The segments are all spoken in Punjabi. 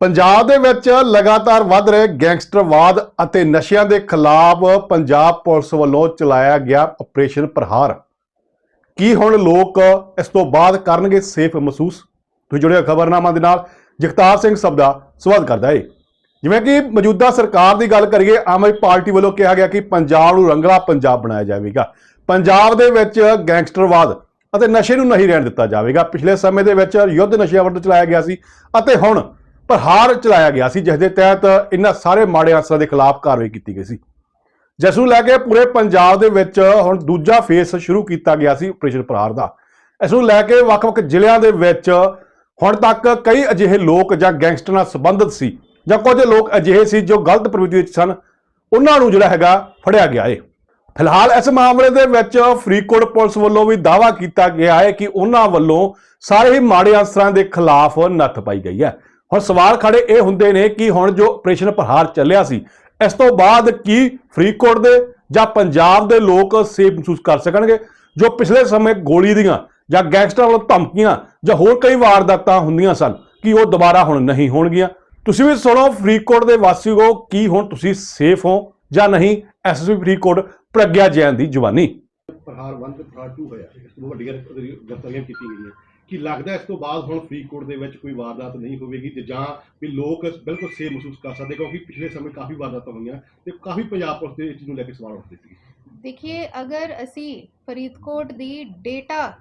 ਪੰਜਾਬ ਦੇ ਵਿੱਚ ਲਗਾਤਾਰ ਵੱਧ ਰਹੇ ਗੈਂਗਸਟਰਵਾਦ ਅਤੇ ਨਸ਼ਿਆਂ ਦੇ ਖਿਲਾਫ ਪੰਜਾਬ ਪੁਲਿਸ ਵੱਲੋਂ ਚਲਾਇਆ ਗਿਆ ਆਪਰੇਸ਼ਨ ਪ੍ਰਹਾਰ। ਕੀ ਹੁਣ ਲੋਕ ਇਸ ਤੋਂ ਬਾਅਦ ਕਰਨਗੇ ਸੇਫ ਮਹਿਸੂਸ? ਤੁਸੀਂ ਜੁੜਿਓ ਖਬਰਨਾਮਾ ਦੇ ਨਾਲ। ਜਗਤਾਰ ਸਿੰਘ ਸਭ ਦਾ ਸਵਾਗਤ ਕਰਦਾ ਹੈ ਜਿਵੇਂ ਕਿ ਮੌਜੂਦਾ ਸਰਕਾਰ ਦੀ ਗੱਲ ਕਰੀਏ, ਆਮ ਆਦਮੀ ਪਾਰਟੀ ਵੱਲੋਂ ਕਿਹਾ ਗਿਆ ਕਿ ਪੰਜਾਬ ਨੂੰ ਰੰਗਲਾ ਪੰਜਾਬ ਬਣਾਇਆ ਜਾਵੇਗਾ। ਪੰਜਾਬ ਦੇ ਵਿੱਚ ਗੈਂਗਸਟਰਵਾਦ ਅਤੇ ਨਸ਼ੇ ਨੂੰ ਨਹੀਂ ਰਹਿਣ ਦਿੱਤਾ ਜਾਵੇਗਾ। ਪਿਛਲੇ ਸਮੇਂ ਦੇ ਵਿੱਚ ਯੁੱਧ ਨਸ਼ਿਆਂ ਵੱਲੋਂ ਚਲਾਇਆ ਗਿਆ ਸੀ ਅਤੇ ਹੁਣ ਪ੍ਰਹਾਰ ਚਲਾਇਆ ਗਿਆ ਸੀ ਜਿਸ ਦੇ ਤਹਿਤ ਇਹਨਾਂ ਸਾਰੇ ਮਾੜੇ ਅਨਸਰਾਂ ਦੇ ਖਿਲਾਫ ਕਾਰਵਾਈ ਕੀਤੀ ਗਈ ਸੀ। ਜਿਸ ਨੂੰ ਲੈ ਕੇ ਪੂਰੇ ਪੰਜਾਬ ਦੇ ਵਿੱਚ ਹੁਣ ਦੂਜਾ ਫੇਸ ਸ਼ੁਰੂ ਕੀਤਾ ਗਿਆ ਸੀ ਆਪਰੇਸ਼ਨ ਪ੍ਰਹਾਰ ਦਾ। ਇਸ ਨੂੰ ਲੈ ਕੇ ਵੱਖ-ਵੱਖ ਜ਼ਿਲ੍ਹਿਆਂ ਦੇ ਵਿੱਚ ਹੁਣ ਤੱਕ ਕਈ ਅਜਿਹੇ ਲੋਕ ਜਾਂ ਗੈਂਗਸਟਰ ਨਾਲ ਸੰਬੰਧਿਤ ਸੀ, ਜਾਂ ਕੁਝ ਲੋਕ ਅਜਿਹੇ ਸੀ ਜੋ ਗਲਤ ਪ੍ਰਵਿਰਤੀ ਵਿੱਚ ਸਨ, ਉਹਨਾਂ ਨੂੰ ਜਿਹੜਾ ਹੈਗਾ ਫੜਿਆ ਗਿਆ ਏ। ਫਿਲਹਾਲ ਇਸ ਮਾਮਲੇ ਦੇ ਵਿੱਚ ਫਰੀਦਕੋਟ ਪੁਲਿਸ ਵੱਲੋਂ ਵੀ ਦਾਅਵਾ ਕੀਤਾ ਗਿਆ ਹੈ ਕਿ ਉਹਨਾਂ ਵੱਲੋਂ ਸਾਰੇ ਹੀ ਮਾੜੇ ਅਨਸਰਾਂ ਦੇ ਖਿਲਾਫ ਨੱਥ ਪਾਈ ਗਈ ਹੈ। ਹੁਣ ਸਵਾਲ ਖੜੇ ਇਹ ਹੁੰਦੇ ਨੇ ਕਿ ਹੁਣ ਜੋ ਆਪਰੇਸ਼ਨ ਪ੍ਰਹਾਰ ਚੱਲਿਆ ਸੀ, ਇਸ ਤੋਂ ਬਾਅਦ ਕੀ ਫਰੀਦਕੋਟ ਦੇ ਜਾਂ ਪੰਜਾਬ ਦੇ ਲੋਕ ਸੇਫ ਮਹਿਸੂਸ ਕਰ ਸਕਣਗੇ? ਜੋ ਪਿਛਲੇ ਸਮੇਂ ਗੋਲੀ ਦੀਆਂ ਜਾਂ ਗੈਂਗਸਟਰਾਂ ਵੱਲੋਂ ਧਮਕੀਆਂ ਜਾਂ ਹੋਰ ਕਈ ਵਾਰਦਾਤਾਂ ਹੁੰਦੀਆਂ ਸਨ, ਕਿ ਉਹ ਦੁਬਾਰਾ ਹੁਣ ਨਹੀਂ ਹੋਣਗੀਆਂ? ਤੁਸੀਂ ਵੀ ਸੁਣੋ, ਫਰੀਦਕੋਟ ਦੇ ਵਾਸੀਓ, ਕੀ ਹੁਣ ਤੁਸੀਂ ਸੇਫ ਹੋ ਜਾਂ ਨਹੀਂ? ਐਸਐਸਪੀ ਫਰੀਦਕੋਟ, ਪ੍ਰਗਿਆ ਜੈਨ ਦੀ ਜਵਾਨੀ। ਪ੍ਰਹਾਰ 1 ਤੇ ਪ੍ਰਹਾਰ 2 ਹੋਇਆ। ਵੱਡੀਆਂ ਗ੍ਰਿਫਤਾਰੀਆਂ ਕੀਤੀਆਂ ਗਈਆਂ। ਕੀ ਲੱਗਦਾ ਇਸ ਤੋਂ ਬਾਅਦ ਹੁਣ ਫਰੀਦਕੋਟ ਦੇ ਵਿੱਚ ਕੋਈ ਵਾਰਦਾਤ ਨਹੀਂ ਹੋਵੇਗੀ ਤੇ ਜਾਂ ਵੀ ਲੋਕ ਬਿਲਕੁਲ ਸੇਫ ਮਹਿਸੂਸ ਕਰ ਸਕਦੇ ਕਿਉਂਕਿ ਪਿਛਲੇ ਸਮੇਂ ਕਾਫੀ ਵਾਰਦਾਤਾਂ ਹੋਈਆਂ ਤੇ ਕਾਫੀ ਪੰਜਾਬ ਪੁਲਿਸ ਦੇ ਇਸ ਨੂੰ ਲੈ ਕੇ ਸਵਾਲ ਉੱਠਦੇ ਸੀ ਦੇਖिए ਅਗਰ ਅਸੀਂ ਫਰੀਦਕੋਟ ਦੀ ਡੇਟਾ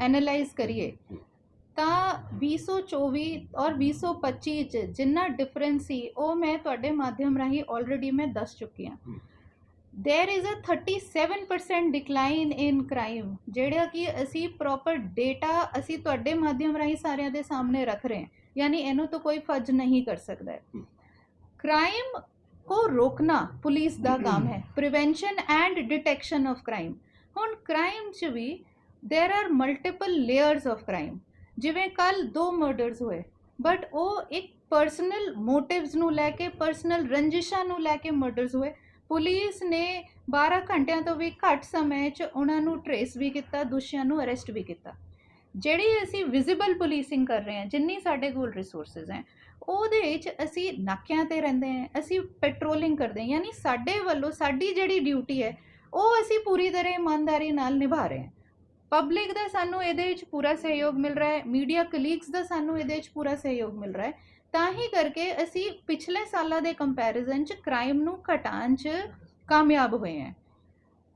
ਐਨਾਲਾਈਜ਼ ਕਰੀਏ ਤਾਂ 2024 ਔਰ 2025 ਚ ਜਿੰਨਾ ਡਿਫਰੈਂਸ ਸੀ ਉਹ ਮੈਂ ਤੁਹਾਡੇ ਮਾਧਿਅਮ ਰਾਹੀਂ ਆਲਰੇਡੀ ਮੈਂ ਦੱਸ ਚੁੱਕੀ ਹਾਂ। There is a 37% decline in crime ਜਿਹੜਾ ਕਿ ਅਸੀਂ ਪ੍ਰੋਪਰ ਡੇਟਾ ਅਸੀਂ ਤੁਹਾਡੇ ਮਾਧਿਅਮ ਰਾਹੀਂ ਸਾਰਿਆਂ ਦੇ ਸਾਹਮਣੇ ਰੱਖ ਰਹੇ ਹਾਂ ਯਾਨੀ ਇਹਨੂੰ ਤਾਂ ਕੋਈ ਫੱਜ ਨਹੀਂ ਕਰ ਸਕਦਾ ਹੈ ਹਮ। ਕ੍ਰਾਈਮ को रोकना ਪੁਲਿਸ ਦਾ ਕੰਮ ਹੈ prevention and detection of crime ਹੁਣ ਕ੍ਰਾਈਮ 'ਚ ਵੀ there are multiple layers of crime ਜਿਵੇਂ ਕੱਲ ਦੋ ਮਰਡਰਸ ਹੋਏ ਬਟ ਉਹ ਇੱਕ ਪਰਸਨਲ ਮੋਟਿਵਸ ਨੂੰ ਲੈ ਕੇ ਪਰਸਨਲ ਰੰਜਿਸ਼ਾਂ ਨੂੰ ਲੈ ਕੇ ਮਰਡਰਸ ਹੋਏ ਪੁਲਿਸ ਨੇ 12 ਘੰਟਿਆਂ ਤੋਂ ਵੀ ਘੱਟ ਸਮੇਂ 'ਚ ਉਹਨਾਂ ਨੂੰ ਟਰੇਸ ਵੀ ਕੀਤਾ, ਦੋਸ਼ੀਆਂ ਨੂੰ ਅਰੈਸਟ ਵੀ ਕੀਤਾ। ਜਿਹੜੀ ਅਸੀਂ ਵਿਜ਼ੀਬਲ ਪੁਲਿਸਿੰਗ ਕਰ ਰਹੇ ਹਾਂ, ਜਿੰਨੀ ਸਾਡੇ ਕੋਲ ਰਿਸੋਰਸਸ ਹੈ, ਉਹਦੇ ਵਿੱਚ ਅਸੀਂ ਨਾਕਿਆਂ ਤੇ ਰਹਿੰਦੇ ਹਾਂ, ਅਸੀਂ ਪੈਟਰੋਲਿੰਗ ਕਰਦੇ ਹਾਂ, ਯਾਨੀ ਸਾਡੇ ਵੱਲੋਂ ਸਾਡੀ ਜਿਹੜੀ ਡਿਊਟੀ ਹੈ, ਉਹ ਅਸੀਂ ਪੂਰੀ ਤਰ੍ਹਾਂ ਇਮਾਨਦਾਰੀ ਨਾਲ ਨਿਭਾ ਰਹੇ ਹਾਂ। ਪਬਲਿਕ ਦਾ ਸਾਨੂੰ ਇਹਦੇ ਵਿੱਚ ਪੂਰਾ ਸਹਿਯੋਗ ਮਿਲ ਰਿਹਾ ਹੈ ਮੀਡੀਆ ਕਲੀਗਸ ਦਾ ਸਾਨੂੰ ਇਹਦੇ ਵਿੱਚ ਪੂਰਾ ਸਹਿਯੋਗ ਮਿਲ ਰਿਹਾ ਹੈ ਤਾਂ ਹੀ ਕਰਕੇ ਅਸੀਂ ਪਿਛਲੇ ਸਾਲਾਂ ਦੇ ਕੰਪੈਰੀਜ਼ਨ 'ਚ ਕ੍ਰਾਈਮ ਨੂੰ ਘਟਾਉਣ 'ਚ ਕਾਮਯਾਬ ਹੋਏ ਹਾਂ।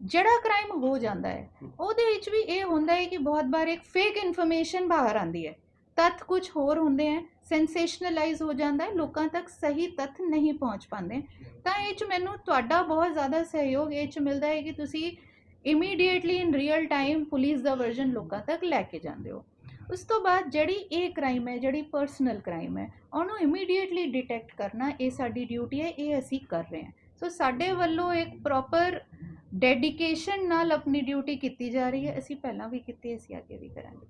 ਜਿਹੜਾ ਕ੍ਰਾਈਮ ਹੋ ਜਾਂਦਾ ਹੈ, ਉਹਦੇ ਵਿੱਚ ਵੀ ਇਹ ਹੁੰਦਾ ਹੈ ਕਿ ਬਹੁਤ ਵਾਰ ਇੱਕ ਫੇਕ ਇਨਫੋਰਮੇਸ਼ਨ ਬਾਹਰ ਆਉਂਦੀ ਹੈ। ਤੱਥ ਕੁਝ ਹੋਰ ਹੁੰਦੇ ਹੈ ਸੈਂਸੇਸ਼ਨਲਾਈਜ਼ ਹੋ ਜਾਂਦਾ ਹੈ, ਲੋਕਾਂ ਤੱਕ ਸਹੀ ਤੱਥ ਨਹੀਂ ਪਹੁੰਚ ਪਾਉਂਦੇ। ਤਾਂ ਇਹ ਚ ਮੈਨੂੰ ਤੁਹਾਡਾ ਬਹੁਤ ਜ਼ਿਆਦਾ ਸਹਿਯੋਗ, ਇਹ ਚ ਮਿਲਦਾ ਹੈ ਕਿ ਤੁਸੀਂ immediately in real time police the version ਲੋਕਾਂ ਤੱਕ ਲੈ ਕੇ ਜਾਂਦੇ ਹੋ। ਉਸ ਤੋਂ ਬਾਅਦ ਜਿਹੜੀ ਇਹ ਕ੍ਰਾਈਮ ਹੈ, ਜਿਹੜੀ ਪਰਸਨਲ ਕ੍ਰਾਈਮ ਹੈ, ਉਹਨੂੰ ਇਮੀਡੀਏਟਲੀ ਡਿਟੈਕਟ ਕਰਨਾ, ਇਹ ਸਾਡੀ ਡਿਊਟੀ ਹੈ, ਇਹ ਅਸੀਂ ਕਰ ਰਹੇ ਹਾਂ। ਸੋ ਸਾਡੇ ਵੱਲੋਂ ਇੱਕ ਪ੍ਰੋਪਰ ਡੈਡੀਕੇਸ਼ਨ ਨਾਲ ਆਪਣੀ ਡਿਊਟੀ ਕੀਤੀ ਜਾ ਰਹੀ ਹੈ, ਅਸੀਂ ਪਹਿਲਾਂ ਵੀ ਕੀਤੀ ਅਸੀਂ ਅੱਗੇ ਵੀ ਕਰਾਂਗੇ।